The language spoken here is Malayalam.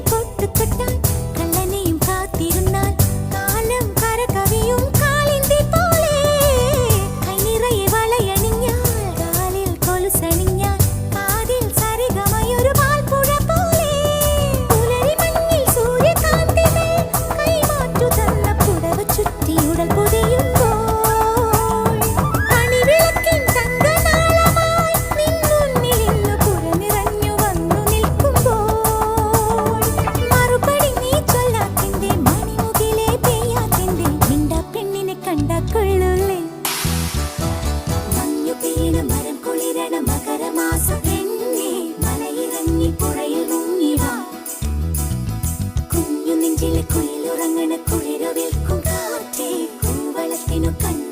put നെഞ്ചിലെ കുളിരവിൽക്കും കാറ്റേ കൂവളത്തിനു കണ്ണു